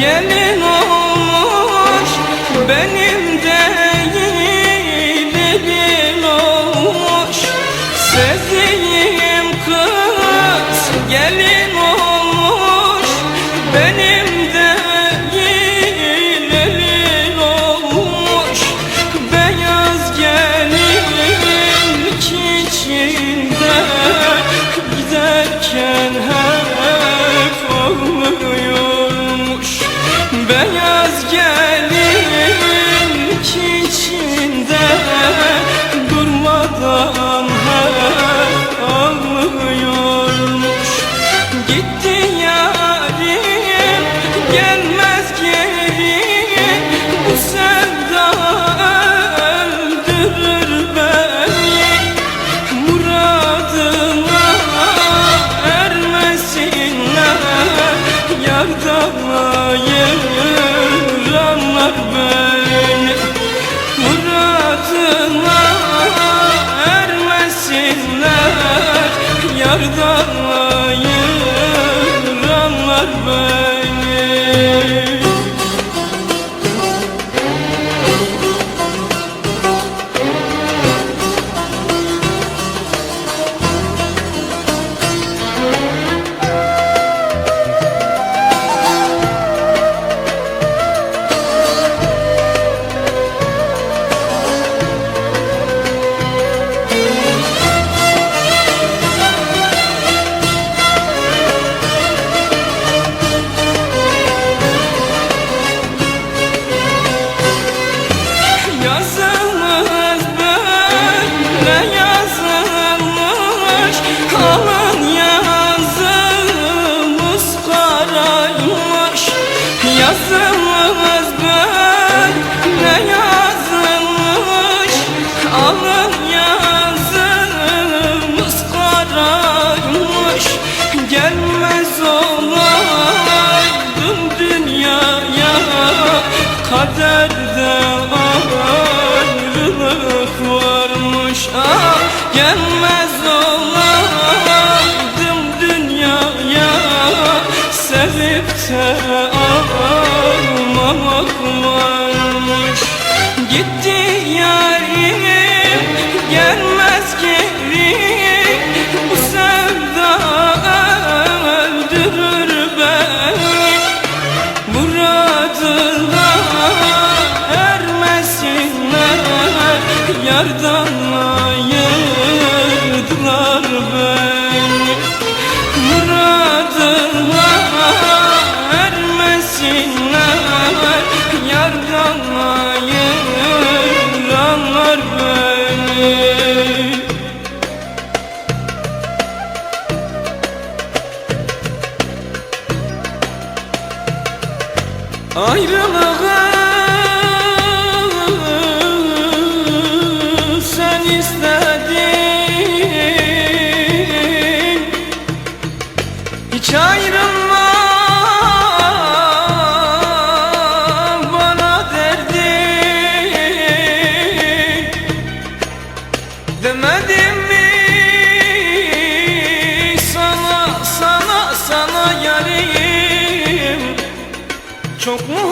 gelin olmuş beni again. yazılmaz ben. Ne yazılmış? Alın yazılmış kararmış. Gelmez olaydım dünyaya. Kaderde ayrılık varmış. Ah gelmez olaydım dünyaya. Sevip de Yerden ayırdılar beni. Muradıma ermesinler. Yerden ayıranlar beni. Ayrılığı স্বপ্ন